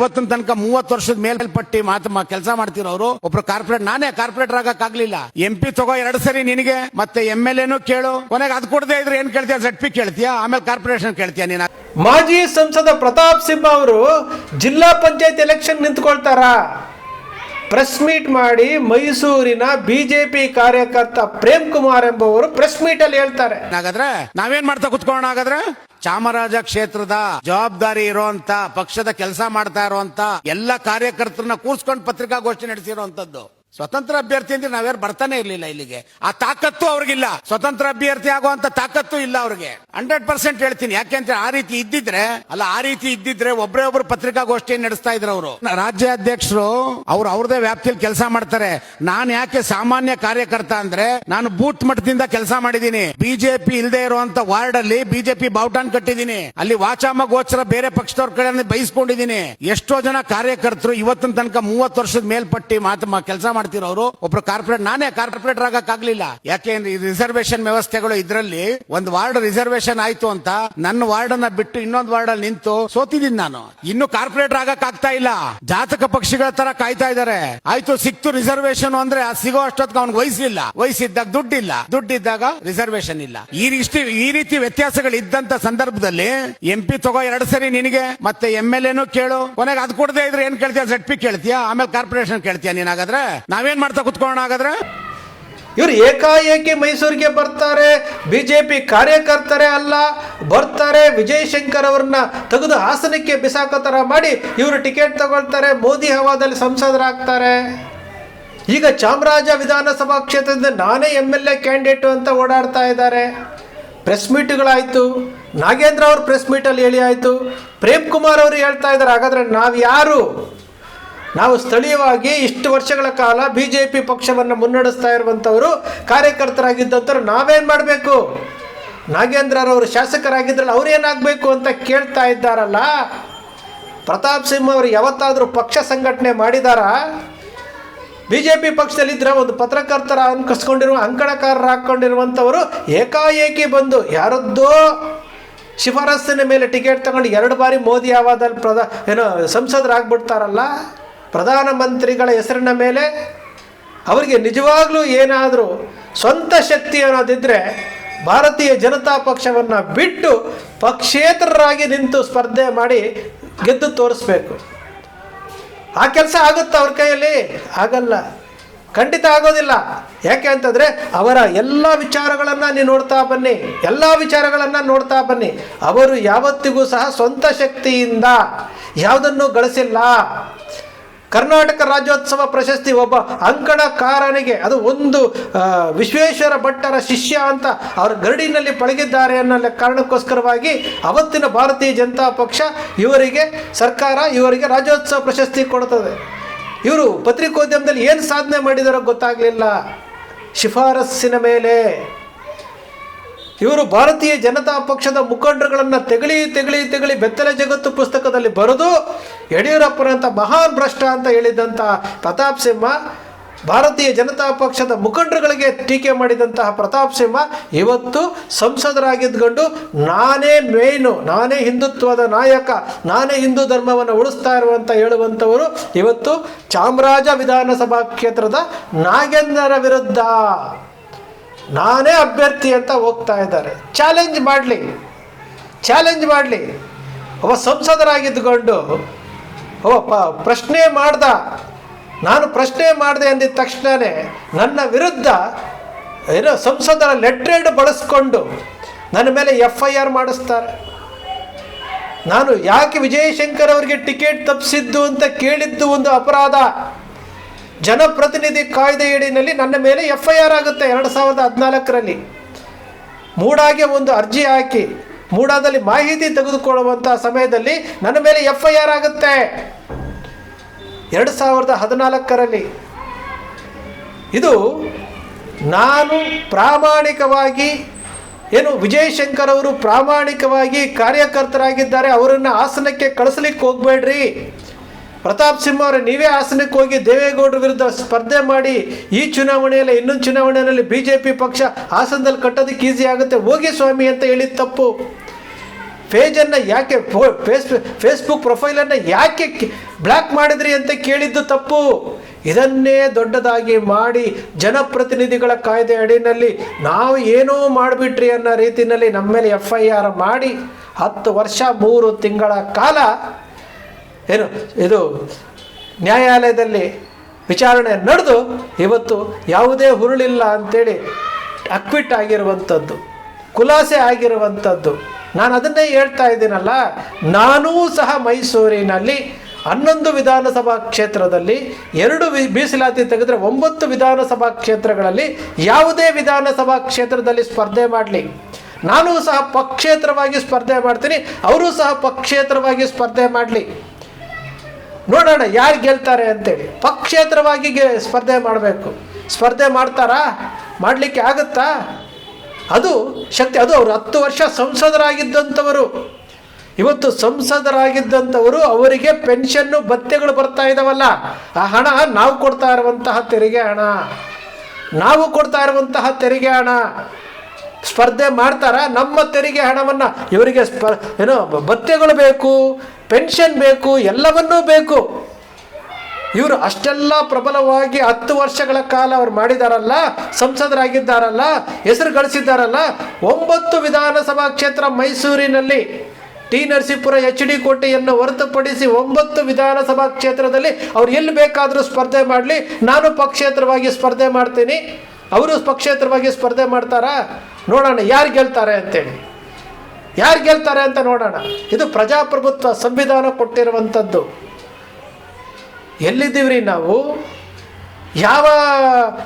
ಇವತ್ತಿನ ತನಕ ಮೂವತ್ತು ವರ್ಷದ ಮೇಲ್ಪಟ್ಟಿ ಮಾತು ಕೆಲಸ ಮಾಡ್ತಿರೋರು ಒಬ್ರು ಕಾರ್ಪೊರೇಟ್ ನಾನೇ ಕಾರ್ಪೊರೇಟರ್ ಆಗಕ್ಕಾಗ್ಲಿಲ್ಲ ಎಂ ಪಿ ತಗೋ ಎರಡು ಸರಿ ನಿನಗೆ ಮತ್ತೆ ಎಂ ಎಲ್ ಎನು ಕೇಳು. ಕೊನೆಗೆ ಅದ್ ಕೊಡದೆ ಇದ್ರೆ ಏನ್ ಕೇಳ್ತೀಯ? Z P ಕೇಳ್ತೀಯ? ಆಮೇಲೆ ಕಾರ್ಪೊರೇಷನ್ ಕೇಳ್ತೀಯ ನೀನು? ಮಾಜಿ ಸಂಸದ ಪ್ರತಾಪ್ ಸಿಂಹ ಅವರು ಜಿಲ್ಲಾ ಪಂಚಾಯತ್ ಎಲೆಕ್ಷನ್ ನಿಂತ್ಕೊಳ್ತಾರ. ಪ್ರೆಸ್ ಮೀಟ್ ಮಾಡಿ ಮೈಸೂರಿನ ಬಿಜೆಪಿ ಕಾರ್ಯಕರ್ತ ಪ್ರೇಮ್ ಕುಮಾರ್ ಎಂಬುವರು ಪ್ರೆಸ್ ಮೀಟ್ ಅಲ್ಲಿ ಹೇಳ್ತಾರೆ. ಹಾಗಾದ್ರೆ ನಾವೇನ್ ಮಾಡ್ತಾ ಕುತ್ಕೊಳ್ಳೋಣ ಹಾಗಾದ್ರೆ? ಚಾಮರಾಜ ಕ್ಷೇತ್ರದ ಜವಾಬ್ದಾರಿ ಇರುವಂತ ಪಕ್ಷದ ಕೆಲಸ ಮಾಡ್ತಾ ಇರುವಂತ ಎಲ್ಲ ಕಾರ್ಯಕರ್ತರನ್ನ ಕೂರ್ಸ್ಕೊಂಡು ಪತ್ರಿಕಾಗೋಷ್ಠಿ ನಡೆಸಿರುವಂತದ್ದು ಸ್ವತಂತ್ರ ಅಭ್ಯರ್ಥಿ ಅಂದ್ರೆ ನಾವ್ಯಾರು ಬರ್ತಾನೆ ಇರ್ಲಿಲ್ಲ ಇಲ್ಲಿಗೆ. ಆ ತಾಕತ್ತು ಅವ್ರಿಗಿಲ್ಲ. ಸ್ವತಂತ್ರ ಅಭ್ಯರ್ಥಿ ಆಗುವಂತ ತಾಕತ್ತು ಇಲ್ಲ ಅವ್ರಿಗೆ. ಹಂಡ್ರೆಡ್ ಪರ್ಸೆಂಟ್ ಹೇಳ್ತೀನಿ. ಯಾಕೆಂದ್ರೆ ಆ ರೀತಿ ಇದ್ದಿದ್ರೆ, ಅಲ್ಲ, ಆ ರೀತಿ ಇದ್ದಿದ್ರೆ ಒಬ್ಬರೇ ಒಬ್ರು ಪತ್ರಿಕಾಗೋಷ್ಠಿ ನಡೆಸ್ತಾ ಇದ್ರು ಅವರು. ರಾಜ್ಯಾಧ್ಯಕ್ಷರು, ಅವ್ರು ಅವ್ರದೇ ವ್ಯಾಪ್ತಿಯಲ್ಲಿ ಕೆಲಸ ಮಾಡ್ತಾರೆ. ನಾನು ಯಾಕೆ ಸಾಮಾನ್ಯ ಕಾರ್ಯಕರ್ತ ಅಂದ್ರೆ, ನಾನು ಬೂತ್ ಮಟ್ಟದಿಂದ ಕೆಲಸ ಮಾಡಿದೀನಿ ಬಿಜೆಪಿ ಇಲ್ಲದೆ ಇರುವಂತ ವಾರ್ಡ್ ಅಲ್ಲಿ ಬಿಜೆಪಿ ಬಾವುಟಾನ್ ಕಟ್ಟಿದೀನಿ ಅಲ್ಲಿ ವಾಚಾಮ ಗೋಚರ ಬೇರೆ ಪಕ್ಷದವ್ರ ಕಡೆ ಬಯಸ್ಕೊಂಡಿದ್ದೀನಿ ಎಷ್ಟೋ ಜನ ಕಾರ್ಯಕರ್ತರು ಇವತ್ತಿನ ತನಕ ಮೂವತ್ತು ವರ್ಷದ ಮೇಲ್ಪಟ್ಟಿ ಮಾತು ಕೆಲಸ ಮಾಡ್ತಿರೋರು ಒಬ್ರು ಕಾರ್ಪೊರೇಟ್ ನಾನೇ ಕಾರ್ಪೊರೇಟರ್ ಆಗಕ್ಕಾಗ್ಲಿಲ್ಲ. ಯಾಕೆಂದ್ರೆ ಈ ರಿಸರ್ವೇಶನ್ ವ್ಯವಸ್ಥೆಗಳು ಇದ್ರಲ್ಲಿ ಒಂದು ವಾರ್ಡ್ ರಿಸರ್ವೇಶನ್ ಆಯ್ತು ಅಂತ ನನ್ನ ವಾರ್ಡ್ ಅನ್ನ ಬಿಟ್ಟು ಇನ್ನೊಂದು ವಾರ್ಡ್ ಅಲ್ಲಿ ನಿಂತು ಸೋತಿದ್ದೀನಿ ನಾನು. ಇನ್ನು ಕಾರ್ಪೊರೇಟರ್ ಆಗಕ್ ಆಗ್ತಾ ಇಲ್ಲ. ಜಾತಕ ಪಕ್ಷಿಗಳ ತರ ಕಾಯ್ತಾ ಇದಾರೆ. ಆಯ್ತು ಸಿಕ್ತು ರಿಸರ್ವೇಶನ್ ಅಂದ್ರೆ ಸಿಗೋ ಅಷ್ಟೊತ್ತಿಗೆ ಅವ್ನ್ ವಯಸ್ಸಿಲ್ಲ ವಯಸ್ಸಿದ್ದಾಗ ದುಡ್ಡಿಲ್ಲ. ದುಡ್ಡಿದ್ದಾಗ ರಿಸರ್ವೇಶನ್ ಇಲ್ಲ. ಈ ರೀತಿ ಈ ರೀತಿ ವ್ಯತ್ಯಾಸಗಳು ಇದ್ದಂತ ಸಂದರ್ಭದಲ್ಲಿ ಎಂ ಪಿ ತಗೋ ಎರಡು ಸರಿ ನಿನಗೆ, ಮತ್ತೆ ಎಂ ಎಲ್ ಎನು ಕೇಳು. ಕೊನೆಗೆ ಅದ್ ಕೊಡದೆ ಇದ್ರೆ ಏನ್ ಕೇಳ್ತೀಯ? Z P ಕೇಳ್ತೀಯ? ಆಮೇಲೆ ಕಾರ್ಪೊರೇಷನ್ ಕೇಳ್ತೀಯ ನೀನ್ ಹಾಗಾದ್ರೆ ನಾವೇನ್ ಮಾಡ್ತಾ ಕುತ್ಕೊಳ್ಳೋಣ ಹಾಗಾದ್ರೆ? ಇವರು ಏಕಾಏಕಿ ಮೈಸೂರಿಗೆ ಬರ್ತಾರೆ, ಬಿಜೆಪಿ ಕಾರ್ಯಕರ್ತರೇ ಅಲ್ಲ, ಬರ್ತಾರೆ ವಿಜಯ್ ಶಂಕರ್ ಅವ್ರನ್ನ ತೆಗೆದು ಹಾಸನಕ್ಕೆ ಬಿಸಾಕೋ ಥರ ಮಾಡಿ ಇವರು ಟಿಕೆಟ್ ತಗೊಳ್ತಾರೆ, ಮೋದಿ ಹವಾದಲ್ಲಿ ಸಂಸದರಾಗ್ತಾರೆ. ಈಗ ಚಾಮರಾಜ ವಿಧಾನಸಭಾ ಕ್ಷೇತ್ರದಿಂದ ನಾನೇ ಎಂ ಎಲ್ ಎ ಕ್ಯಾಂಡಿಡೇಟು ಅಂತ ಓಡಾಡ್ತಾ ಇದ್ದಾರೆ. ಪ್ರೆಸ್ ಮೀಟ್ಗಳಾಯಿತು, ನಾಗೇಂದ್ರ ಅವರು ಪ್ರೆಸ್ ಮೀಟಲ್ಲಿ ಹೇಳಿ ಆಯಿತು ಪ್ರೇಮ್ ಕುಮಾರ್ ಅವರು ಹೇಳ್ತಾ ಇದ್ದಾರೆ, ಹಾಗಾದರೆ ನಾವು ಯಾರು ನಾವು ಸ್ಥಳೀಯವಾಗಿ ಇಷ್ಟು ವರ್ಷಗಳ ಕಾಲ ಬಿ ಜೆ ಪಿ ಪಕ್ಷವನ್ನು ಮುನ್ನಡೆಸ್ತಾ ಇರುವಂಥವರು ಕಾರ್ಯಕರ್ತರಾಗಿದ್ದಂಥವ್ರು ನಾವೇನು ಮಾಡಬೇಕು? ನಾಗೇಂದ್ರರವರು ಶಾಸಕರಾಗಿದ್ರಲ್ಲ ಅವ್ರೇನಾಗಬೇಕು ಅಂತ ಕೇಳ್ತಾ ಇದ್ದಾರಲ್ಲ? ಪ್ರತಾಪ್ ಸಿಂಹ ಅವರು ಯಾವತ್ತಾದರೂ ಪಕ್ಷ ಸಂಘಟನೆ ಮಾಡಿದಾರಾ? ಬಿ ಜೆ ಪಿ ಪಕ್ಷದಲ್ಲಿದ್ದರೆ ಒಂದು ಪತ್ರಕರ್ತರ ಅನ್ಕಸ್ಕೊಂಡಿರುವ ಅಂಕಣಕಾರರು ಹಾಕ್ಕೊಂಡಿರುವಂಥವರು ಏಕಾಏಕಿ ಬಂದು ಯಾರದ್ದೋ ಶಿಫಾರಸ್ಸಿನ ಮೇಲೆ ಟಿಕೆಟ್ ತಗೊಂಡು ಎರಡು ಬಾರಿ ಮೋದಿ ಆವಾದಲ್ಲಿ ಪ್ರಧಾ ಏನೋ ಸಂಸದರಾಗ್ಬಿಡ್ತಾರಲ್ಲ? ಪ್ರಧಾನಮಂತ್ರಿಗಳ ಹೆಸರಿನ ಮೇಲೆ ಅವರಿಗೆ ನಿಜವಾಗ್ಲೂ ಏನಾದರೂ ಸ್ವಂತ ಶಕ್ತಿ ಅನ್ನೋದಿದ್ದರೆ ಭಾರತೀಯ ಜನತಾ ಪಕ್ಷವನ್ನು ಬಿಟ್ಟು ಪಕ್ಷೇತರರಾಗಿ ನಿಂತು ಸ್ಪರ್ಧೆ ಮಾಡಿ ಗೆದ್ದು ತೋರಿಸ್ಬೇಕು. ಆ ಕೆಲಸ ಆಗುತ್ತಾ ಅವ್ರ ಕೈಯಲ್ಲಿ? ಆಗಲ್ಲ. ಖಂಡಿತ ಆಗೋದಿಲ್ಲ. ಯಾಕೆ ಅಂತಂದರೆ ಅವರ ಎಲ್ಲ ವಿಚಾರಗಳನ್ನು ನೀವು ನೋಡ್ತಾ ಬನ್ನಿ. ಎಲ್ಲ ವಿಚಾರಗಳನ್ನು ನೋಡ್ತಾ ಬನ್ನಿ. ಅವರು ಯಾವತ್ತಿಗೂ ಸಹ ಸ್ವಂತ ಶಕ್ತಿಯಿಂದ ಯಾವುದನ್ನು ಗಳಿಸಿಲ್ಲ. ಕರ್ನಾಟಕ ರಾಜ್ಯೋತ್ಸವ ಪ್ರಶಸ್ತಿ ಒಬ್ಬ ಅಂಕಣಕಾರನಿಗೆ, ಅದು ಒಂದು ವಿಶ್ವೇಶ್ವರ ಭಟ್ಟರ ಶಿಷ್ಯ ಅಂತ ಅವರ ಗರಡಿನಲ್ಲಿ ಪಳಗಿದ್ದಾರೆ ಅನ್ನೋ ಕಾರಣಕ್ಕೋಸ್ಕರವಾಗಿ ಅವತ್ತಿನ ಭಾರತೀಯ ಜನತಾ ಪಕ್ಷ ಇವರಿಗೆ ಸರ್ಕಾರ, ಇವರಿಗೆ ರಾಜ್ಯೋತ್ಸವ ಪ್ರಶಸ್ತಿ ಕೊಡ್ತದೆ. ಇವರು ಪತ್ರಿಕೋದ್ಯಮದಲ್ಲಿ ಏನು ಸಾಧನೆ ಮಾಡಿದಾರೋ ಗೊತ್ತಾಗಲಿಲ್ಲ. ಶಿಫಾರಸ್ಸಿನ ಮೇಲೆ. ಇವರು ಭಾರತೀಯ ಜನತಾ ಪಕ್ಷದ ಮುಖಂಡರುಗಳನ್ನು ತೆಗಳಿ ತೆಗಳಿ ತೆಗಳಿ ಬೆತ್ತಲೆ ಜಗತ್ತು ಪುಸ್ತಕದಲ್ಲಿ ಬರೆದು ಯಡಿಯೂರಪ್ಪನಂತ ಮಹಾನ್ ಭ್ರಷ್ಟ ಅಂತ ಹೇಳಿದಂಥ ಪ್ರತಾಪ್ ಸಿಂಹ, ಭಾರತೀಯ ಜನತಾ ಪಕ್ಷದ ಮುಖಂಡರುಗಳಿಗೆ ಟೀಕೆ ಮಾಡಿದಂತಹ ಪ್ರತಾಪ್ ಸಿಂಹ ಇವತ್ತು ಸಂಸದರಾಗಿದ್ಕೊಂಡು ನಾನೇ ಮೇನು ನಾನೇ ಹಿಂದುತ್ವದ ನಾಯಕ, ನಾನೇ ಹಿಂದೂ ಧರ್ಮವನ್ನು ಉಳಿಸ್ತಾ ಇರುವಂತ ಹೇಳುವಂಥವರು ಇವತ್ತು ಚಾಮರಾಜ ವಿಧಾನಸಭಾ ಕ್ಷೇತ್ರದ ನಾಗೇಂದ್ರರ ವಿರುದ್ಧ. ನಾನೇ ಅಭ್ಯರ್ಥಿ ಅಂತ ಹೋಗ್ತಾ ಇದ್ದಾರೆ. ಚಾಲೆಂಜ್ ಮಾಡಲಿ. ಚಾಲೆಂಜ್ ಮಾಡಲಿ. ಒಬ್ಬ ಸಂಸದರಾಗಿದ್ದುಕೊಂಡು ಒಬ್ಬ ಪ್ರಶ್ನೆ ಮಾಡ್ದ. ನಾನು ಪ್ರಶ್ನೆ ಮಾಡಿದೆ ಅಂದಿದ ತಕ್ಷಣವೇ ನನ್ನ ವಿರುದ್ಧ ಏನೋ ಸಂಸದರ ಲೆಟ್ರೇಡ್ ಬಳಸ್ಕೊಂಡು ನನ್ನ ಮೇಲೆ ಎಫ್ ಐ ಆರ್ ಮಾಡಿಸ್ತಾರೆ. ನಾನು ಯಾಕೆ ವಿಜಯಶಂಕರ್ ಅವರಿಗೆ ಟಿಕೆಟ್ ತಪ್ಪಿಸಿದ್ದು ಅಂತ ಕೇಳಿದ್ದು ಒಂದು ಅಪರಾಧ. ಜನಪ್ರತಿನಿಧಿ ಕಾಯ್ದೆಯಡಿನಲ್ಲಿ ನನ್ನ ಮೇಲೆ ಎಫ್ ಐ ಆರ್ ಆಗುತ್ತೆ ಎರಡು ಸಾವಿರದ ಹದಿನಾಲ್ಕರಲ್ಲಿ. ಮೂಡಾಗೆ ಒಂದು ಅರ್ಜಿ ಹಾಕಿ, ಮೂಡಾದಲ್ಲಿ ಮಾಹಿತಿ ತೆಗೆದುಕೊಳ್ಳುವಂಥ ಸಮಯದಲ್ಲಿ ನನ್ನ ಮೇಲೆ ಎಫ್ ಐ ಆರ್ ಆಗುತ್ತೆ. ಎರಡು ಸಾವಿರದ ಹದಿನಾಲ್ಕರಲ್ಲಿ. ಇದು ನಾನು ಪ್ರಾಮಾಣಿಕವಾಗಿ, ಏನು ವಿಜಯಶಂಕರ್ ಅವರು ಪ್ರಾಮಾಣಿಕವಾಗಿ ಕಾರ್ಯಕರ್ತರಾಗಿದ್ದಾರೆ, ಅವರನ್ನು ಹಾಸನಕ್ಕೆ ಕಳಿಸ್ಲಿಕ್ಕೆ ಹೋಗ್ಬೇಡ್ರಿ. ಪ್ರತಾಪ್ ಸಿಂಹ ಅವರು, ನೀವೇ ಹಾಸನಕ್ಕೆ ಹೋಗಿ ದೇವೇಗೌಡರ ವಿರುದ್ಧ ಸ್ಪರ್ಧೆ ಮಾಡಿ ಈ ಚುನಾವಣೆಯಲ್ಲಿ ಇನ್ನೊಂದು ಚುನಾವಣೆಯಲ್ಲಿ ಬಿ ಜೆ ಪಿ ಪಕ್ಷ ಹಾಸನದಲ್ಲಿ ಕಟ್ಟೋದಕ್ಕೆ ಈಸಿ ಆಗುತ್ತೆ. ಹೋಗಿ ಸ್ವಾಮಿ ಅಂತ ಹೇಳಿದ ತಪ್ಪು. ಪೇಜನ್ನು ಯಾಕೆ ಫೇಸ್ ಫೇಸ್ಬುಕ್ ಪ್ರೊಫೈಲನ್ನು ಯಾಕೆ ಬ್ಲ್ಯಾಕ್ ಮಾಡಿದ್ರಿ ಅಂತ ಕೇಳಿದ್ದು ತಪ್ಪು. ಇದನ್ನೇ ದೊಡ್ಡದಾಗಿ ಮಾಡಿ ಜನಪ್ರತಿನಿಧಿಗಳ ಕಾಯ್ದೆ ಅಡಿನಲ್ಲಿ ನಾವು ಏನೋ ಮಾಡಿಬಿಟ್ರಿ ಅನ್ನೋ ರೀತಿಯಲ್ಲಿ ನಮ್ಮ ಮೇಲೆ ಎಫ್ ಐ ಆರ್ ಮಾಡಿ ಹತ್ತು ವರ್ಷ ಮೂರು ತಿಂಗಳ ಕಾಲ ಏನು, ಇದು ನ್ಯಾಯಾಲಯದಲ್ಲಿ ವಿಚಾರಣೆ ನಡೆದು ಇವತ್ತು ಯಾವುದೇ ಹುರುಳಿಲ್ಲ ಅಂತೇಳಿ ಅಕ್ವಿಟ್ ಆಗಿರುವಂಥದ್ದು, ಖುಲಾಸೆ ಆಗಿರುವಂಥದ್ದು. ನಾನು ಅದನ್ನೇ ಹೇಳ್ತಾ ಇದ್ದೀನಲ್ಲ, ನಾನೂ ಸಹ ಮೈಸೂರಿನಲ್ಲಿ ಹನ್ನೊಂದು ವಿಧಾನಸಭಾ ಕ್ಷೇತ್ರದಲ್ಲಿ ಎರಡು ವಿ, ಮೀಸಲಾತಿ ತೆಗೆದ್ರೆ ಒಂಬತ್ತು ವಿಧಾನಸಭಾ ಕ್ಷೇತ್ರಗಳಲ್ಲಿ ಯಾವುದೇ ವಿಧಾನಸಭಾ ಕ್ಷೇತ್ರದಲ್ಲಿ ಸ್ಪರ್ಧೆ ಮಾಡಲಿ. ನಾನು ಸಹ ಪಕ್ಷೇತ್ರವಾಗಿ ಸ್ಪರ್ಧೆ ಮಾಡ್ತೀನಿ, ಅವರು ಸಹ ಪಕ್ಷೇತ್ರವಾಗಿ ಸ್ಪರ್ಧೆ ಮಾಡಲಿ. ನೋಡೋಣ, ಯಾರು ಗೆಲ್ತಾರೆ ಅಂತೇಳಿ. ಪಕ್ಷೇತರವಾಗಿ ಗೆ ಸ್ಪರ್ಧೆ ಮಾಡಬೇಕು. ಸ್ಪರ್ಧೆ ಮಾಡ್ತಾರಾ? ಮಾಡಲಿಕ್ಕೆ ಆಗುತ್ತಾ? ಅದು ಶಕ್ತಿ, ಅದು ಅವರು ಹತ್ತು ವರ್ಷ ಸಂಸದರಾಗಿದ್ದಂಥವರು. ಇವತ್ತು ಸಂಸದರಾಗಿದ್ದಂಥವರು ಅವರಿಗೆ ಪೆನ್ಷನ್ನು ಭತ್ಯೆಗಳು ಬರ್ತಾ ಇದ್ದಾವಲ್ಲ ಆ ಹಣ ನಾವು ಕೊಡ್ತಾ ಇರುವಂತಹ ತೆರಿಗೆ ಹಣ. ನಾವು ಕೊಡ್ತಾ ಇರುವಂತಹ ತೆರಿಗೆ ಹಣ. ಸ್ಪರ್ಧೆ ಮಾಡ್ತಾರ, ನಮ್ಮ ತೆರಿಗೆ ಹಣವನ್ನು ಇವರಿಗೆ ಸ್ಪ, ಏನು, ಭತ್ಯೆಗಳು ಬೇಕು, ಪೆನ್ಷನ್ ಬೇಕು, ಎಲ್ಲವನ್ನೂ ಬೇಕು. ಇವರು ಅಷ್ಟೆಲ್ಲ ಪ್ರಬಲವಾಗಿ ಹತ್ತು ವರ್ಷಗಳ ಕಾಲ ಅವ್ರು ಮಾಡಿದಾರಲ್ಲ, ಸಂಸದರಾಗಿದ್ದಾರಲ್ಲ, ಹೆಸರು ಗಳಿಸಿದ್ದಾರಲ್ಲ, ಒಂಬತ್ತು ವಿಧಾನಸಭಾ ಕ್ಷೇತ್ರ ಮೈಸೂರಿನಲ್ಲಿ ಟಿ ನರಸೀಪುರ ಎಚ್ ಡಿ ಕೋಟೆಯನ್ನು ಹೊರತುಪಡಿಸಿ ಒಂಬತ್ತು ವಿಧಾನಸಭಾ ಕ್ಷೇತ್ರದಲ್ಲಿ ಅವ್ರು ಎಲ್ಲಿ ಬೇಕಾದರೂ ಸ್ಪರ್ಧೆ ಮಾಡಲಿ, ನಾನು ಪಕ್ಷೇತರವಾಗಿ ಸ್ಪರ್ಧೆ ಮಾಡ್ತೀನಿ. ಅವರು ಪಕ್ಷೇತರವಾಗಿ ಸ್ಪರ್ಧೆ ಮಾಡ್ತಾರಾ? ನೋಡೋಣ, ಯಾರು ಗೆಲ್ತಾರೆ ಅಂತೇಳಿ. ಯಾರು ಗೆಲ್ತಾರೆ ಅಂತ ನೋಡೋಣ. ಇದು ಪ್ರಜಾಪ್ರಭುತ್ವ ಸಂವಿಧಾನ ಕೊಟ್ಟಿರುವಂಥದ್ದು. ಎಲ್ಲಿದ್ದೀವ್ರಿ ನಾವು? ಯಾವ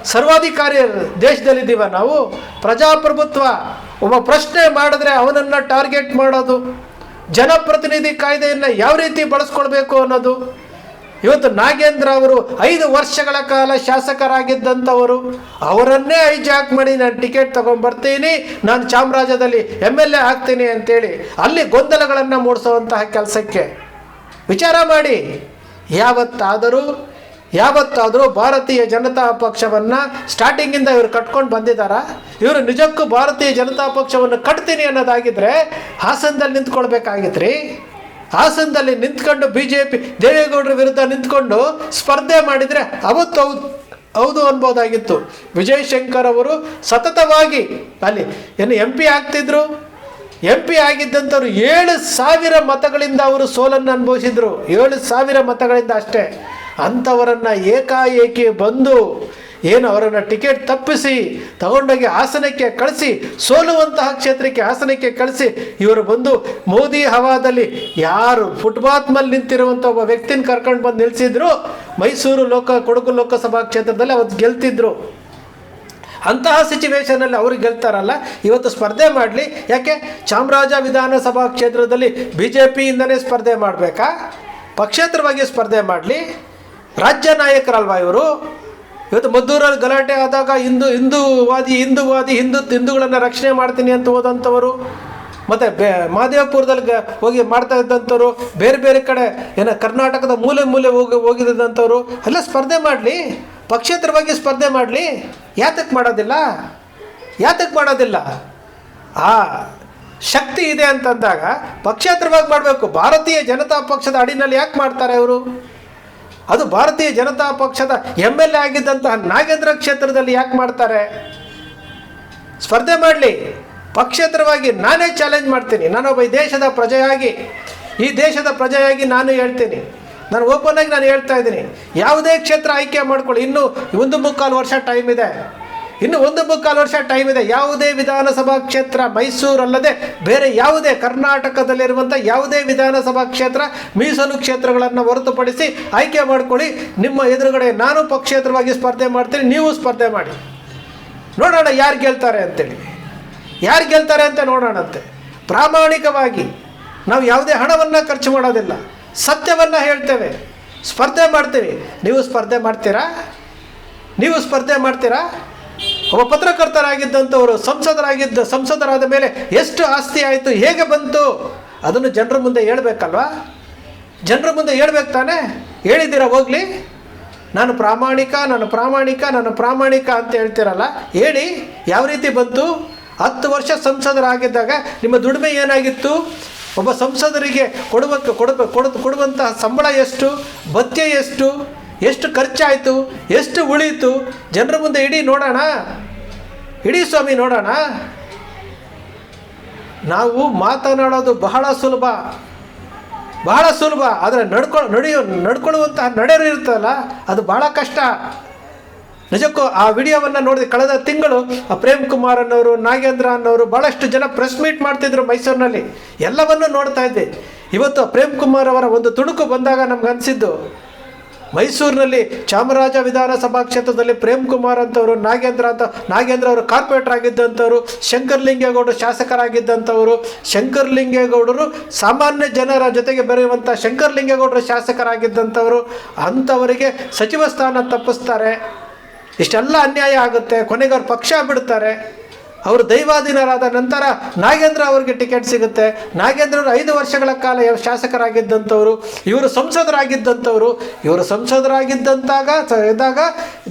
ಸರ್ವಾಧಿಕಾರಿ ದೇಶದಲ್ಲಿದ್ದೀವ ನಾವು? ಪ್ರಜಾಪ್ರಭುತ್ವ, ಒಬ್ಬ ಪ್ರಶ್ನೆ ಮಾಡಿದ್ರೆ ಅವನನ್ನು ಟಾರ್ಗೆಟ್ ಮಾಡೋದು, ಜನಪ್ರತಿನಿಧಿ ಕಾಯ್ದೆಯನ್ನು ಯಾವ ರೀತಿ ಬಳಸ್ಕೊಳ್ಬೇಕು ಅನ್ನೋದು. ಇವತ್ತು ನಾಗೇಂದ್ರ ಅವರು ಐದು ವರ್ಷಗಳ ಕಾಲ ಶಾಸಕರಾಗಿದ್ದಂಥವರು, ಅವರನ್ನೇ ಐಜಾಕ್ ಮಾಡಿ ನಾನು ಟಿಕೆಟ್ ತಗೊಂಡ್ಬರ್ತೀನಿ, ನಾನು ಚಾಮರಾಜದಲ್ಲಿ ಎಂ ಎಲ್ ಎ ಆಗ್ತೀನಿ ಅಂತೇಳಿ ಅಲ್ಲಿ ಗೊಂದಲಗಳನ್ನು ಮೂಡಿಸುವಂತಹ ಕೆಲಸಕ್ಕೆ. ವಿಚಾರ ಮಾಡಿ, ಯಾವತ್ತಾದರೂ ಯಾವತ್ತಾದರೂ ಭಾರತೀಯ ಜನತಾ ಪಕ್ಷವನ್ನು ಸ್ಟಾರ್ಟಿಂಗಿಂದ ಇವರು ಕಟ್ಕೊಂಡು ಬಂದಿದ್ದಾರಾ ಇವರು ನಿಜಕ್ಕೂ ಭಾರತೀಯ ಜನತಾ ಪಕ್ಷವನ್ನು ಕಟ್ತೀನಿ ಅನ್ನೋದಾಗಿದ್ದರೆ ಹಾಸನದಲ್ಲಿ ನಿಂತ್ಕೊಳ್ಬೇಕಾಗಿತ್ರಿ? ಹಾಸನದಲ್ಲಿ ನಿಂತ್ಕೊಂಡು ಬಿ ಜೆ ಪಿ ದೇವೇಗೌಡರ ವಿರುದ್ಧ ನಿಂತ್ಕೊಂಡು ಸ್ಪರ್ಧೆ ಮಾಡಿದರೆ ಅವತ್ತು ಹೌದು ಹೌದು ಅನ್ಬೋದಾಗಿತ್ತು. ವಿಜಯ್ ಶಂಕರ್ ಅವರು ಸತತವಾಗಿ ಅಲ್ಲಿ ಏನು ಎಂ ಪಿ ಆಗ್ತಿದ್ರು? ಎಂ ಪಿ ಆಗಿದ್ದಂಥವ್ರು ಏಳು ಸಾವಿರ ಮತಗಳಿಂದ ಅವರು ಸೋಲನ್ನು ಅನುಭವಿಸಿದ್ರು. ಏಳು ಸಾವಿರ ಮತಗಳಿಂದ ಅಷ್ಟೇ. ಅಂಥವರನ್ನು ಏಕಾಏಕಿ ಬಂದು ಏನು ಅವರನ್ನು ಟಿಕೆಟ್ ತಪ್ಪಿಸಿ, ತಗೊಂಡೋಗಿ ಹಾಸನಕ್ಕೆ ಕಳಿಸಿ, ಸೋಲುವಂತಹ ಕ್ಷೇತ್ರಕ್ಕೆ ಹಾಸನಕ್ಕೆ ಕಳಿಸಿ, ಇವರು ಬಂದು ಮೋದಿ ಹವಾದಲ್ಲಿ ಯಾರು ಫುಟ್ಪಾತ್ ಮೇಲೆ ನಿಂತಿರುವಂಥ ಒಬ್ಬ ವ್ಯಕ್ತಿನ ಕರ್ಕೊಂಡು ಬಂದು ನಿಲ್ಲಿಸಿದ್ರು ಮೈಸೂರು ಲೋಕ, ಕೊಡಗು ಲೋಕಸಭಾ ಕ್ಷೇತ್ರದಲ್ಲಿ ಅವತ್ತು ಗೆಲ್ತಿದ್ರು. ಅಂತಹ ಸಿಚುವೇಶನಲ್ಲಿ ಅವರು ಗೆಲ್ತಾರಲ್ಲ, ಇವತ್ತು ಸ್ಪರ್ಧೆ ಮಾಡಲಿ. ಯಾಕೆ? ಚಾಮರಾಜ ವಿಧಾನಸಭಾ ಕ್ಷೇತ್ರದಲ್ಲಿ ಬಿ ಜೆ ಪಿಯಿಂದನೇ ಸ್ಪರ್ಧೆ ಮಾಡಬೇಕಾ? ಪಕ್ಷೇತರವಾಗಿ ಸ್ಪರ್ಧೆ ಮಾಡಲಿ. ರಾಜ್ಯ ನಾಯಕರಲ್ವಾ ಇವರು? ಇವತ್ತು ಮದ್ದೂರಲ್ಲಿ ಗಲಾಟೆ ಆದಾಗ ಹಿಂದೂ ಹಿಂದೂವಾದಿ ಹಿಂದೂವಾದಿ, ಹಿಂದೂ ಹಿಂದೂಗಳನ್ನು ರಕ್ಷಣೆ ಮಾಡ್ತೀನಿ ಅಂತ ಹೋದಂಥವರು, ಮತ್ತು ಬೇ ಮಹದೇವಪುರದಲ್ಲಿ ಹೋಗಿ ಮಾಡ್ತಾ ಇದ್ದಂಥವ್ರು, ಬೇರೆ ಬೇರೆ ಕಡೆ ಏನೋ ಕರ್ನಾಟಕದ ಮೂಲೆ ಮೂಲೆ ಹೋಗಿ ಹೋಗಿದ್ದಂಥವ್ರು ಎಲ್ಲ ಸ್ಪರ್ಧೆ ಮಾಡಲಿ, ಪಕ್ಷೇತರವಾಗಿ ಸ್ಪರ್ಧೆ ಮಾಡಲಿ ಯಾತಕ್ಕೆ ಮಾಡೋದಿಲ್ಲ? ಯಾತಕ್ಕೆ ಮಾಡೋದಿಲ್ಲ? ಆ ಶಕ್ತಿ ಇದೆ ಅಂತಂದಾಗ ಪಕ್ಷೇತರವಾಗಿ ಮಾಡಬೇಕು. ಭಾರತೀಯ ಜನತಾ ಪಕ್ಷದ ಅಡಿನಲ್ಲಿ ಯಾಕೆ ಮಾಡ್ತಾರೆ ಅವರು? ಅದು ಭಾರತೀಯ ಜನತಾ ಪಕ್ಷದ ಎಂ ಎಲ್ ಎ ಆಗಿದ್ದಂತಹ ನಾಗೇಂದ್ರ ಕ್ಷೇತ್ರದಲ್ಲಿ ಯಾಕೆ ಮಾಡ್ತಾರೆ? ಸ್ಪರ್ಧೆ ಮಾಡಲಿ. ಪಕ್ಷೇತರವಾಗಿ ನಾನೇ ಚಾಲೆಂಜ್ ಮಾಡ್ತೀನಿ. ನಾನೊಬ್ಬ ಈ ದೇಶದ ಪ್ರಜೆಯಾಗಿ, ಈ ದೇಶದ ಪ್ರಜೆಯಾಗಿ ನಾನು ಹೇಳ್ತೀನಿ. ನಾನು ಓಪನ್ ಆಗಿ ನಾನು ಹೇಳ್ತಾ ಇದ್ದೀನಿ. ಯಾವುದೇ ಕ್ಷೇತ್ರ ಆಯ್ಕೆ ಮಾಡ್ಕೊಳ್ಳಿ. ಇನ್ನೂ ಒಂದು ಮುಕ್ಕಾಲು ವರ್ಷ ಟೈಮ್ ಇದೆ. ಇನ್ನು ಒಂದು ಮುಕ್ಕಾಲು ವರ್ಷ ಟೈಮ್ ಇದೆ. ಯಾವುದೇ ವಿಧಾನಸಭಾ ಕ್ಷೇತ್ರ ಮೈಸೂರಲ್ಲದೆ ಬೇರೆ ಯಾವುದೇ ಕರ್ನಾಟಕದಲ್ಲಿರುವಂಥ ಯಾವುದೇ ವಿಧಾನಸಭಾ ಕ್ಷೇತ್ರ ಮೀಸಲು ಕ್ಷೇತ್ರಗಳನ್ನು ಹೊರತುಪಡಿಸಿ ಆಯ್ಕೆ ಮಾಡ್ಕೊಳ್ಳಿ. ನಿಮ್ಮ ಎದುರುಗಡೆ ನಾನು ಪಕ್ಷೇತರವಾಗಿ ಸ್ಪರ್ಧೆ ಮಾಡ್ತೀನಿ. ನೀವು ಸ್ಪರ್ಧೆ ಮಾಡಿ. ನೋಡೋಣ ಯಾರು ಗೆಲ್ತಾರೆ ಅಂತೇಳಿ. ಯಾರು ಗೆಲ್ತಾರೆ ಅಂತ ನೋಡೋಣಂತೆ ಪ್ರಾಮಾಣಿಕವಾಗಿ ನಾವು ಯಾವುದೇ ಹಣವನ್ನು ಖರ್ಚು ಮಾಡೋದಿಲ್ಲ. ಸತ್ಯವನ್ನು ಹೇಳ್ತೇವೆ. ಸ್ಪರ್ಧೆ ಮಾಡ್ತೀವಿ. ನೀವು ಸ್ಪರ್ಧೆ ಮಾಡ್ತೀರಾ? ನೀವು ಸ್ಪರ್ಧೆ ಮಾಡ್ತೀರಾ? ಒಬ್ಬ ಪತ್ರಕರ್ತರಾಗಿದ್ದಂಥವರು ಸಂಸದರಾಗಿದ್ದ, ಸಂಸದರಾದ ಮೇಲೆ ಎಷ್ಟು ಆಸ್ತಿ ಆಯಿತು, ಹೇಗೆ ಬಂತು, ಅದನ್ನು ಜನರ ಮುಂದೆ ಹೇಳಬೇಕಲ್ವಾ? ಜನರ ಮುಂದೆ ಹೇಳ್ಬೇಕು ತಾನೇ? ಹೇಳಿದ್ದೀರಾ, ಹೋಗಲಿ. ನಾನು ಪ್ರಾಮಾಣಿಕ ನಾನು ಪ್ರಾಮಾಣಿಕ ನಾನು ಪ್ರಾಮಾಣಿಕ ಅಂತ ಹೇಳ್ತೀರಲ್ಲ, ಹೇಳಿ, ಯಾವ ರೀತಿ ಬಂತು? ಹತ್ತು ವರ್ಷ ಸಂಸದರಾಗಿದ್ದಾಗ ನಿಮ್ಮ ದುಡಿಮೆ ಏನಾಗಿತ್ತು? ಒಬ್ಬ ಸಂಸದರಿಗೆ ಕೊಡಬೇಕು ಕೊಡ ಕೊಡುವಂತಹ ಸಂಬಳ ಎಷ್ಟು? ಭತ್ಯೆ ಎಷ್ಟು? ಎಷ್ಟು ಖರ್ಚಾಯಿತು, ಎಷ್ಟು ಉಳೀತು? ಜನರ ಮುಂದೆ ಇಡೀ ನೋಡೋಣ. ಇಡೀ ಸ್ವಾಮಿ ನೋಡೋಣ. ನಾವು ಮಾತನಾಡೋದು ಬಹಳ ಸುಲಭ. ಬಹಳ ಸುಲಭ. ಆದರೆ ನಡ್ಕೊ, ನಡೆಯೋ ನಡ್ಕೊಳ್ಳುವಂಥ ನಡೆಯರು ಇರ್ತಲ್ಲ ಅದು ಬಹಳ ಕಷ್ಟ. ನಿಜಕ್ಕೂ ಆ ವಿಡಿಯೋವನ್ನು ನೋಡಿದ ಕಳೆದ ತಿಂಗಳು, ಆ ಪ್ರೇಮ್ ಕುಮಾರ್ ಅನ್ನೋರು ನಾಗೇಂದ್ರ ಅನ್ನೋರು ಭಾಳಷ್ಟು ಜನ ಪ್ರೆಸ್ ಮೀಟ್ ಮಾಡ್ತಿದ್ರು ಮೈಸೂರಿನಲ್ಲಿ. ಎಲ್ಲವನ್ನೂ ನೋಡ್ತಾ ಇದ್ದೆ. ಇವತ್ತು ಪ್ರೇಮ್ ಕುಮಾರ್ ಅವರ ಒಂದು ತುಣುಕು ಬಂದಾಗ ನಮ್ಗೆ ಅನಿಸಿದ್ದು ಮೈಸೂರಿನಲ್ಲಿ ಚಾಮರಾಜ ವಿಧಾನಸಭಾ ಕ್ಷೇತ್ರದಲ್ಲಿ ಪ್ರೇಮ್ ಕುಮಾರ್ ಅಂತವರು, ನಾಗೇಂದ್ರ ಅಂತ, ನಾಗೇಂದ್ರ ಅವರು ಕಾರ್ಪೊರೇಟರ್ ಆಗಿದ್ದಂಥವ್ರು ಶಂಕರ್ಲಿಂಗೇಗೌಡರು ಶಾಸಕರಾಗಿದ್ದಂಥವರು ಶಂಕರಲಿಂಗೇಗೌಡರು ಸಾಮಾನ್ಯ ಜನರ ಜೊತೆಗೆ ಬೆರೆಯುವಂಥ ಶಂಕರ್ಲಿಂಗೇಗೌಡರು ಶಾಸಕರಾಗಿದ್ದಂಥವರು, ಅಂಥವರಿಗೆ ಸಚಿವ ಸ್ಥಾನ ತಪ್ಪಿಸ್ತಾರೆ. ಇಷ್ಟೆಲ್ಲ ಅನ್ಯಾಯ ಆಗುತ್ತೆ, ಕೊನೆಗೆ ಅವ್ರು ಪಕ್ಷ ಬಿಡ್ತಾರೆ. ಅವರು ದೈವಾಧೀನರಾದ ನಂತರ ನಾಗೇಂದ್ರ ಅವರಿಗೆ ಟಿಕೆಟ್ ಸಿಗುತ್ತೆ. ನಾಗೇಂದ್ರ ಅವರು ಐದು ವರ್ಷಗಳ ಕಾಲ ಶಾಸಕರಾಗಿದ್ದಂಥವರು, ಇವರು ಸಂಸದರಾಗಿದ್ದಂಥವರು, ಇವರು ಸಂಸದರಾಗಿದ್ದಂತಾಗ ಇದ್ದಾಗ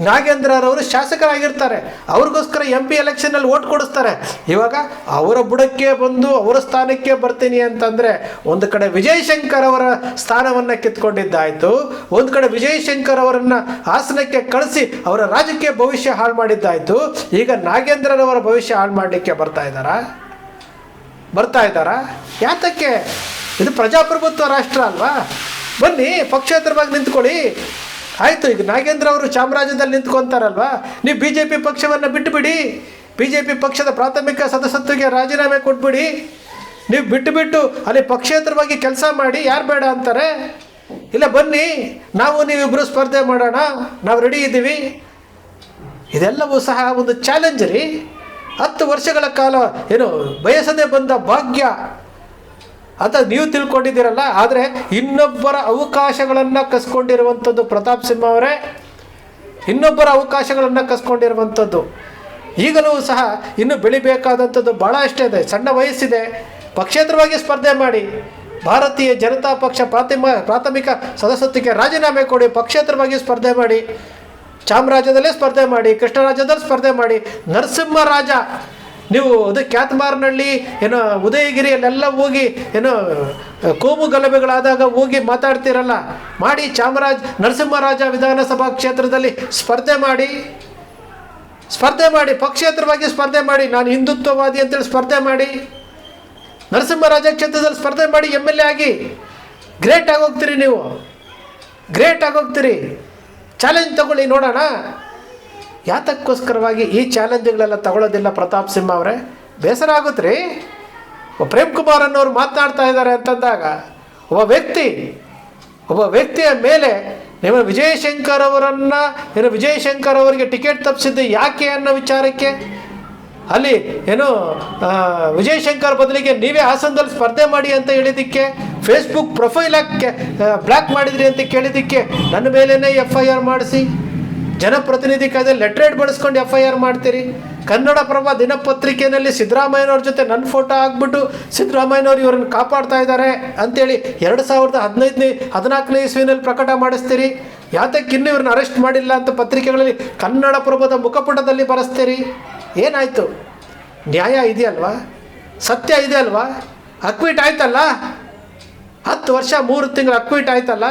ನಾಗೇಂದ್ರರವರು ಶಾಸಕರಾಗಿರ್ತಾರೆ. ಅವ್ರಿಗೋಸ್ಕರ ಎಂ ಪಿ ಎಲೆಕ್ಷನಲ್ಲಿ ಓಟ್ ಕೊಡಿಸ್ತಾರೆ. ಇವಾಗ ಅವರ ಬುಡಕ್ಕೆ ಬಂದು ಅವರ ಸ್ಥಾನಕ್ಕೆ ಬರ್ತೀನಿ ಅಂತಂದರೆ ಒಂದು ಕಡೆ ವಿಜಯಶಂಕರ್ ಅವರ ಸ್ಥಾನವನ್ನು ಕಿತ್ಕೊಂಡಿದ್ದಾಯಿತು. ಒಂದು ಕಡೆ ವಿಜಯಶಂಕರ್ ಅವರನ್ನು ಹಾಸನಕ್ಕೆ ಕಳಿಸಿ ಅವರ ರಾಜಕೀಯ ಭವಿಷ್ಯ ಹಾಳು ಮಾಡಿದ್ದಾಯಿತು. ಈಗ ನಾಗೇಂದ್ರರವರ ಭವಿಷ್ಯ ಹಾಳು ಮಾಡಲಿಕ್ಕೆ ಬರ್ತಾ ಇದ್ದಾರಾ? ಬರ್ತಾ ಇದ್ದಾರಾ? ಯಾತಕ್ಕೆ? ಇದು ಪ್ರಜಾಪ್ರಭುತ್ವ ರಾಷ್ಟ್ರ ಅಲ್ವಾ? ಬನ್ನಿ ಪಕ್ಷೇತರವಾಗಿ ನಿಂತ್ಕೊಳ್ಳಿ. ಆಯಿತು, ಈಗ ನಾಗೇಂದ್ರ ಅವರು ಚಾಮರಾಜದಲ್ಲಿ ನಿಂತ್ಕೊಂತಾರಲ್ವಾ? ನೀವು ಬಿ ಜೆ ಪಿ ಪಕ್ಷವನ್ನು ಬಿಟ್ಟುಬಿಡಿ ಬಿ ಜೆ ಪಿ ಪಕ್ಷದ ಪ್ರಾಥಮಿಕ ಸದಸ್ಯತ್ವಕ್ಕೆ ರಾಜೀನಾಮೆ ಕೊಟ್ಬಿಡಿ. ನೀವು ಬಿಟ್ಟು ಬಿಟ್ಟು ಅಲ್ಲಿ ಪಕ್ಷೇತರವಾಗಿ ಕೆಲಸ ಮಾಡಿ, ಯಾರು ಬೇಡ ಅಂತಾರೆ? ಇಲ್ಲ, ಬನ್ನಿ, ನಾವು ನೀವಿಬ್ಬರು ಸ್ಪರ್ಧೆ ಮಾಡೋಣ, ನಾವು ರೆಡಿ ಇದ್ದೀವಿ. ಇದೆಲ್ಲವೂ ಸಹ ಒಂದು ಚಾಲೆಂಜ್ ರೀ ಹತ್ತು ವರ್ಷಗಳ ಕಾಲ, ಏನು, ಬಯಸದೆ ಬಂದ ಭಾಗ್ಯ. ಅಂತ ನೀವು ತಿಳ್ಕೊಂಡಿದ್ದೀರಲ್ಲ, ಆದರೆ ಇನ್ನೊಬ್ಬರ ಅವಕಾಶಗಳನ್ನು ಕಸ್ಕೊಂಡಿರುವಂಥದ್ದು ಪ್ರತಾಪ್ ಸಿಂಹ ಅವರೇ. ಇನ್ನೊಬ್ಬರ ಅವಕಾಶಗಳನ್ನು ಕಸ್ಕೊಂಡಿರುವಂಥದ್ದು. ಈಗಲೂ ಸಹ ಇನ್ನು ಬೆಳಿಬೇಕಾದಂಥದ್ದು ಭಾಳ ಅಷ್ಟೇ ಇದೆ, ಸಣ್ಣ ವಯಸ್ಸಿದೆ. ಪಕ್ಷೇತರವಾಗಿ ಸ್ಪರ್ಧೆ ಮಾಡಿ, ಭಾರತೀಯ ಜನತಾ ಪಕ್ಷ ಪ್ರಾಥಮ ಪ್ರಾಥಮಿಕ ಸದಸ್ಯತ್ವಕ್ಕೆ ರಾಜೀನಾಮೆ ಕೊಡಿ, ಪಕ್ಷೇತರವಾಗಿ ಸ್ಪರ್ಧೆ ಮಾಡಿ. ಚಾಮರಾಜ್ಯದಲ್ಲೇ ಸ್ಪರ್ಧೆ ಮಾಡಿ ಕೃಷ್ಣರಾಜದಲ್ಲಿ ಸ್ಪರ್ಧೆ ಮಾಡಿ, ನರಸಿಂಹರಾಜ, ನೀವು ಅದು ಕ್ಯಾತ್ಮಾರ್ನಳ್ಳಿ ಏನೋ ಉದಯಗಿರಿಯಲ್ಲೆಲ್ಲ ಹೋಗಿ ಏನೋ ಕೋಮು ಗಲಭೆಗಳಾದಾಗ ಹೋಗಿ ಮಾತಾಡ್ತಿರಲ್ಲ, ಮಾಡಿ ಚಾಮರಾಜ್, ನರಸಿಂಹರಾಜ ವಿಧಾನಸಭಾ ಕ್ಷೇತ್ರದಲ್ಲಿ ಸ್ಪರ್ಧೆ ಮಾಡಿ ಸ್ಪರ್ಧೆ ಮಾಡಿ, ಪಕ್ಷೇತರವಾಗಿ ಸ್ಪರ್ಧೆ ಮಾಡಿ, ನಾನು ಹಿಂದುತ್ವವಾದಿ ಅಂತೇಳಿ ಸ್ಪರ್ಧೆ ಮಾಡಿ, ನರಸಿಂಹರಾಜ ಕ್ಷೇತ್ರದಲ್ಲಿ ಸ್ಪರ್ಧೆ ಮಾಡಿ, ಎಂ ಎಲ್ ಎ ಆಗಿ, ಗ್ರೇಟ್ ಆಗೋಗ್ತೀರಿ ನೀವು, ಗ್ರೇಟ್ ಆಗೋಗ್ತೀರಿ. ಚಾಲೆಂಜ್ ತಗೊಳ್ಳಿ, ನೋಡೋಣ. ಯಾತಕ್ಕೋಸ್ಕರವಾಗಿ ಈ ಚಾಲೆಂಜ್ಗಳೆಲ್ಲ ತಗೊಳ್ಳೋದಿಲ್ಲ ಪ್ರತಾಪ್ ಸಿಂಹ ಅವರೇ? ಬೇಸರ ಆಗುತ್ತೆ ಒಬ್ಬ ಪ್ರೇಮ್ ಕುಮಾರ್ ಅನ್ನೋರು ಮಾತನಾಡ್ತಾ ಇದ್ದಾರೆ ಅಂತಂದಾಗ, ಒಬ್ಬ ವ್ಯಕ್ತಿ, ಒಬ್ಬ ವ್ಯಕ್ತಿಯ ಮೇಲೆ ನಿಮ್ಮ ವಿಜಯಶಂಕರ್ ಅವರನ್ನು, ಏನು ವಿಜಯಶಂಕರ್ ಅವರಿಗೆ ಟಿಕೆಟ್ ತಪ್ಪಿಸಿದ್ದು ಯಾಕೆ ಅನ್ನೋ ವಿಚಾರಕ್ಕೆ? ಅಲ್ಲಿ, ಏನು ವಿಜಯಶಂಕರ್ ಬದಲಿಗೆ ನೀವೇ ಹಾಸನದಲ್ಲಿ ಸ್ಪರ್ಧೆ ಮಾಡಿ ಅಂತ ಹೇಳಿದ್ದಕ್ಕೆ ಫೇಸ್ಬುಕ್ ಪ್ರೊಫೈಲ್ ಹಾಕಿ ಬ್ಲ್ಯಾಕ್ ಮಾಡಿದ್ರಿ ಅಂತ ಕೇಳಿದ್ದಕ್ಕೆ ನನ್ನ ಮೇಲೇ ಎಫ್ ಐ ಆರ್ ಮಾಡಿಸಿ. ಜನಪ್ರತಿನಿಧಿ ಕಾಯ್ದೆ ಲೆಟ್ರೇಟ್ ಬಳಸ್ಕೊಂಡು ಎಫ್ ಐ ಆರ್ ಮಾಡ್ತೀರಿ. ಕನ್ನಡಪ್ರಭ ದಿನಪತ್ರಿಕೆಯಲ್ಲಿ ಸಿದ್ದರಾಮಯ್ಯನವ್ರ ಜೊತೆ ನನ್ನ ಫೋಟೋ ಹಾಕ್ಬಿಟ್ಟು ಸಿದ್ದರಾಮಯ್ಯನವ್ರು ಇವ್ರನ್ನ ಕಾಪಾಡ್ತಾ ಇದ್ದಾರೆ ಅಂತೇಳಿ ಎರಡು ಸಾವಿರದ ಹದಿನೈದನೇ ಹದಿನಾಲ್ಕನೇ ಇಸ್ವಿನಲ್ಲಿ ಪ್ರಕಟ ಮಾಡಿಸ್ತೀರಿ. ಯಾತಕ್ಕೆ ಇನ್ನೂ ಇವ್ರನ್ನ ಅರೆಸ್ಟ್ ಮಾಡಿಲ್ಲ ಅಂತ ಪತ್ರಿಕೆಗಳಲ್ಲಿ ಕನ್ನಡಪ್ರಭದ ಮುಖಪುಟದಲ್ಲಿ ಬರೆಸ್ತೀರಿ. ಏನಾಯಿತು? ನ್ಯಾಯ ಇದೆಯಲ್ವಾ? ಸತ್ಯ ಇದೆ ಅಲ್ವಾ ಅಕ್ವಿಟ್ ಆಯ್ತಲ್ಲ? ಹತ್ತು ವರ್ಷ, ಮೂರು ತಿಂಗಳು ಅಕ್ವಿಟ್ ಆಯ್ತಲ್ಲ,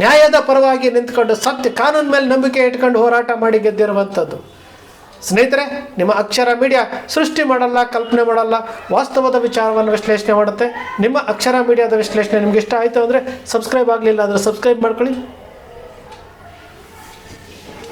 ನ್ಯಾಯದ ಪರವಾಗಿ ನಿಂತ್ಕೊಂಡು ಸತ್ಯ, ಕಾನೂನು ಮೇಲೆ ನಂಬಿಕೆ ಇಟ್ಕೊಂಡು ಹೋರಾಟ ಮಾಡಿ ಗೆದ್ದಿರುವಂಥದ್ದು. ಸ್ನೇಹಿತರೆ, ನಿಮ್ಮ ಅಕ್ಷರ ಮೀಡಿಯಾ ಸೃಷ್ಟಿ ಮಾಡಲ್ಲ, ಕಲ್ಪನೆ ಮಾಡಲ್ಲ, ವಾಸ್ತವದ ವಿಚಾರವನ್ನು ವಿಶ್ಲೇಷಣೆ ಮಾಡುತ್ತೆ. ನಿಮ್ಮ ಅಕ್ಷರ ಮೀಡಿಯಾದ ವಿಶ್ಲೇಷಣೆ ನಿಮ್ಗೆ ಇಷ್ಟ ಆಯಿತು ಅಂದರೆ ಸಬ್ಸ್ಕ್ರೈಬ್ ಆಗಲಿಲ್ಲ ಅಂದರೆ ಸಬ್ಸ್ಕ್ರೈಬ್ ಮಾಡ್ಕೊಳ್ಳಿ.